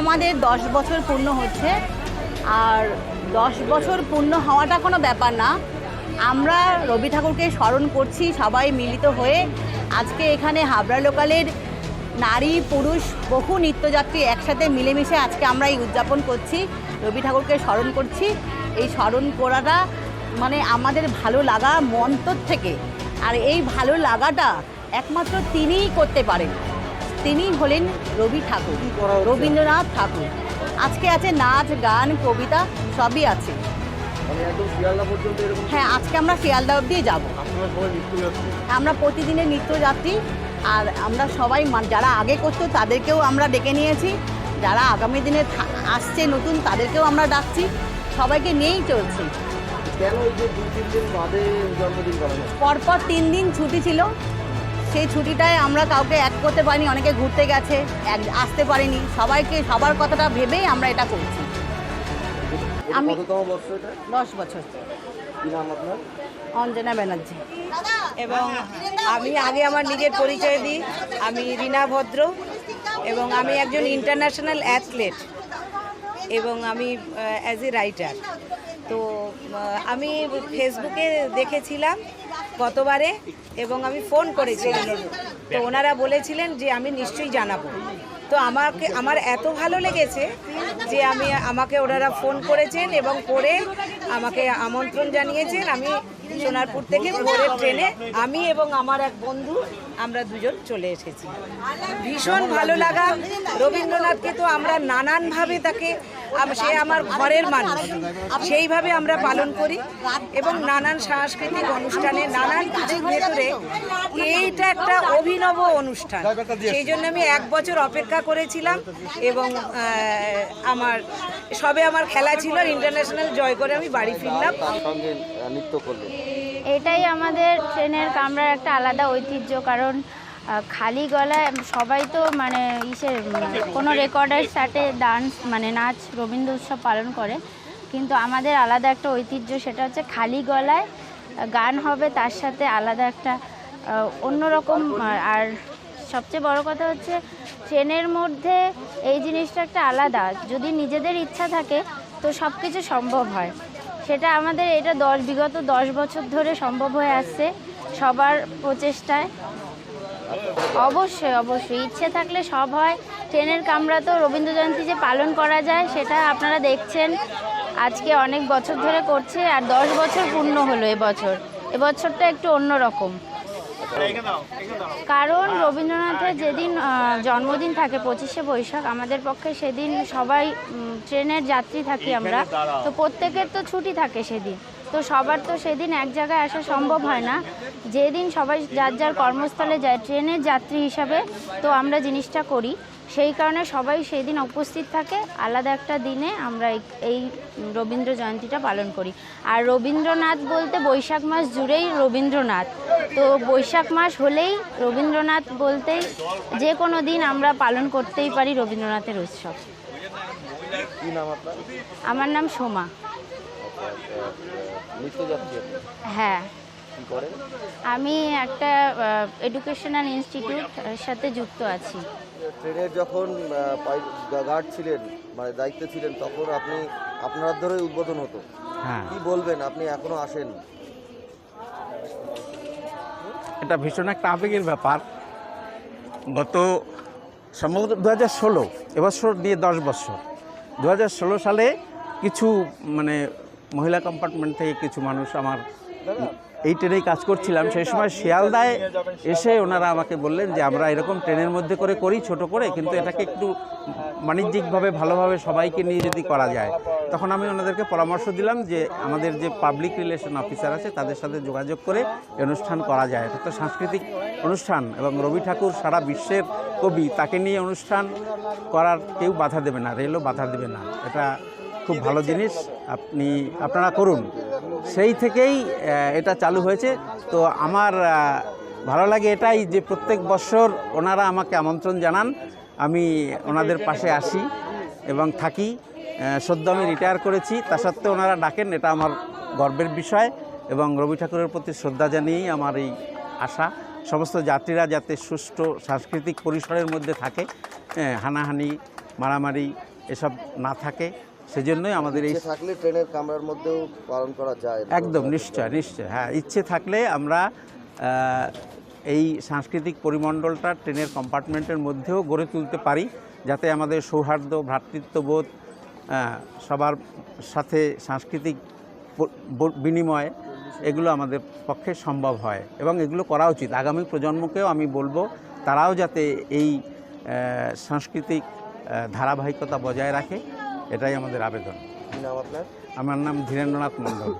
আমাদের দশ বছর পূর্ণ হচ্ছে। আর দশ বছর পূর্ণ হওয়াটা কোনো ব্যাপার না। আমরা রবি ঠাকুরকে স্মরণ করছি, সবাই মিলিত হয়ে। আজকে এখানে হাবড়া লোকালের নারী, পুরুষ, বহু নৃত্যযাত্রী একসাথে মিলেমিশে আজকে আমরা এই উদযাপন করছি। রবি ঠাকুরকে স্মরণ করছি। এই স্মরণ করাটা মানে আমাদের ভালো লাগা মন্তর থেকে। আর এই ভালো লাগাটা একমাত্র তিনিই করতে পারেন। তিনি হলেন রবি ঠাকুর রবীন্দ্রনাথ ঠাকুর। আজকে আছে নাচ গান কবিতা সবই আছে। মানে হ্যাঁ আজকে আমরা শিয়ালদা অব্দি যাব। আমরা প্রতিদিনের নিত্যযাত্রী আর আমরা সবাই যারা আগে করতো তাদেরকেও আমরা ডেকে নিয়েছি। যারা আগামী দিনে আসছে নতুন তাদেরকেও আমরা ডাকছি। সবাইকে নিয়েই চলছি। পরপর তিন দিন ছুটি ছিল। সেই ছুটিটায় আমরা কাউকে এক করতে পারিনি অনেকে ঘুরতে গেছে এক আসতে পারিনি। সবাইকে সবার কথাটা ভেবেই আমরা এটা করছি। আমি- দশ বছর। অঞ্জনা ব্যানার্জি। এবং আমি আগে আমার নিজের পরিচয় দিই। আমি রীনা ভদ্র এবং আমি একজন ইন্টারন্যাশনাল অ্যাথলেট এবং আমি অ্যাজ এ রাইটার তো আমি ফেসবুকে দেখেছিলাম গতবারে এবং আমি ফোন করেছিলাম। তো ওনারা বলেছিলেন যে আমি নিশ্চয়ই জানাব। তো আমাকে, আমার এত ভালো লেগেছে যে আমি আমাকে ওনারা ফোন করেছেন এবং করে আমাকে আমন্ত্রণ জানিয়েছেন। আমি সোনারপুর থেকে ভোরের ট্রেনে আমি এবং আমার এক বন্ধু আমরা দুজন চলে এসেছি। ভীষণ ভালো লাগা। রবীন্দ্রনাথকে তো আমরা নানানভাবে তাকে সে আমার ঘরের মানুষ। সেইভাবে আমরা পালন করি এবং নানান সাংস্কৃতিক অনুষ্ঠানে নানান কিছুর ভেতরে এইটা একটা অভিনব অনুষ্ঠান। সেই জন্য আমি এক বছর অপেক্ষা করেছিলাম এবং আমার, সবে আমার খেলা ছিল, ইন্টারন্যাশনাল জয় করে আমি বাড়ি ফিরলাম। নৃত্য করলেন। এটাই আমাদের ট্রেনের কামরার একটা আলাদা ঐতিহ্য, কারণ খালি গলায় সবাই তো মানে ইসের কোনো রেকর্ডের সাথে ডান্স মানে নাচ, রবীন্দ্র উৎসব পালন করে। কিন্তু আমাদের আলাদা একটা ঐতিহ্য সেটা হচ্ছে খালি গলায় গান হবে, তার সাথে আলাদা একটা অন্যরকম আর সবচেয়ে বড় কথা হচ্ছে ট্রেনের মধ্যে এই জিনিসটা একটা আলাদা। যদি নিজেদের ইচ্ছা থাকে, তো সব কিছু সম্ভব হয়। সেটা আমাদের এটা দশ, বিগত দশ বছর ধরে সম্ভব হয়ে আসছে সবার প্রচেষ্টায়। অবশ্যই অবশ্যই। ইচ্ছে থাকলে সব হয়। ট্রেনের কামরা তো রবীন্দ্র জয়ন্তী যে পালন করা যায়, সেটা আপনারা দেখছেন। আজকে অনেক বছর ধরে করছে, আর দশ বছর পূর্ণ হলো এবছর এবছরটা একটু অন্যরকম। কারণ রবীন্দ্রনাথের যেদিন জন্মদিন থাকে পঁচিশে বৈশাখ আমাদের পক্ষে সেদিন সবাই ট্রেনের যাত্রী থাকি আমরা। তো প্রত্যেকের তো ছুটি থাকে সেদিন। তো সবার তো সেদিন এক জায়গায় আসা সম্ভব হয় না। যেদিন সবাই যার যার কর্মস্থলে যায় ট্রেনের যাত্রী হিসাবে তো আমরা জিনিসটা করি। সেই কারণে সবাই সেই দিন উপস্থিত থাকে আলাদা একটা দিনে আমরা এই- রবীন্দ্র জয়ন্তীটা পালন করি আর রবীন্দ্রনাথ বলতে বৈশাখ মাস জুড়েই রবীন্দ্রনাথ তো বৈশাখ মাস হলেই রবীন্দ্রনাথ বলতেই যে কোনো দিন আমরা পালন করতেই পারি রবীন্দ্রনাথের উৎসব আমার নাম সোমা হ্যাঁ কি করেন আমি একটা এডুকেশনাল ইনস্টিটিউট সাথে যুক্ত আছি। ট্রেনের যখন গার্ড ছিলেন মানে দায়িত্বে ছিলেন তখন আপনি আপনার ধরেই উদ্বোধন হতো। হ্যাঁ। কি বলবেন? আপনি এখনও আসেন? এটা ভীষণ একটা আবেগের ব্যাপার। গত সম্ভবত দু হাজার ষোলো এবছর দিয়ে দশ বছর। দু হাজার ষোলো সালে কিছু মানে মহিলা কম্পার্টমেন্ট থেকে কিছু মানুষ আমার এই ট্রেনেই কাজ করছিলাম। সেই সময় শিয়ালদায় এসে ওনারা আমাকে বললেন যে, আমরা এরকম ট্রেনের মধ্যে করে করি, ছোট করে, কিন্তু এটাকে একটু বাণিজ্যিকভাবে, ভালোভাবে সবাইকে নিয়ে যদি করা যায়। তখন আমি ওনাদেরকে পরামর্শ দিলাম যে, আমাদের যে পাবলিক রিলেশন অফিসার আছে, তাদের সাথে যোগাযোগ করে অনুষ্ঠান করা যায়। এটা তো সাংস্কৃতিক অনুষ্ঠান এবং রবি ঠাকুর সারা বিশ্বের কবি, তাকে নিয়ে অনুষ্ঠান করার কেউ বাধা দেবে না, রেলও বাধা দেবে না। এটা খুব ভালো জিনিস। আপনি, আপনারা করুন। সেই থেকেই এটা চালু হয়েছে। তো আমার ভালো লাগে এটাই যে প্রত্যেক বছর ওনারা আমাকে আমন্ত্রণ জানান। আমি ওনাদের পাশে আসি এবং থাকি। সদ্য আমি রিটায়ার করেছি। তা সত্ত্বেও ওনারা ডাকেন, এটা আমার গর্বের বিষয় এবং রবি ঠাকুরের প্রতি শ্রদ্ধা জানিয়েই আমার এই আশা। সমস্ত যাত্রীরা যাতে সুষ্ঠু সাংস্কৃতিক পরিসরের মধ্যে থাকে হানাহানি, মারামারি, এসব না থাকে। সেজন্যই আমাদের এই থাকলে ট্রেনের কামরার মধ্যেও পালন করা যায় একদম নিশ্চয় নিশ্চয়। হ্যাঁ ইচ্ছে থাকলে আমরা এই সাংস্কৃতিক পরিমণ্ডলটা ট্রেনের কম্পার্টমেন্টের মধ্যেও গড়ে তুলতে পারি যাতে আমাদের সৌহার্দ্য ভ্রাতৃত্ববোধ সবার সাথে সাংস্কৃতিক বিনিময় এগুলো আমাদের পক্ষে সম্ভব হয় এবং এগুলো করা উচিত। আগামী প্রজন্মকেও আমি বলব তারাও যাতে এই সাংস্কৃতিক ধারাবাহিকতা বজায় রাখে। এটাই আমাদের আবেদন। কি নাম আপনার? আমার নাম ধীরেন্দ্রনাথ মণ্ডল।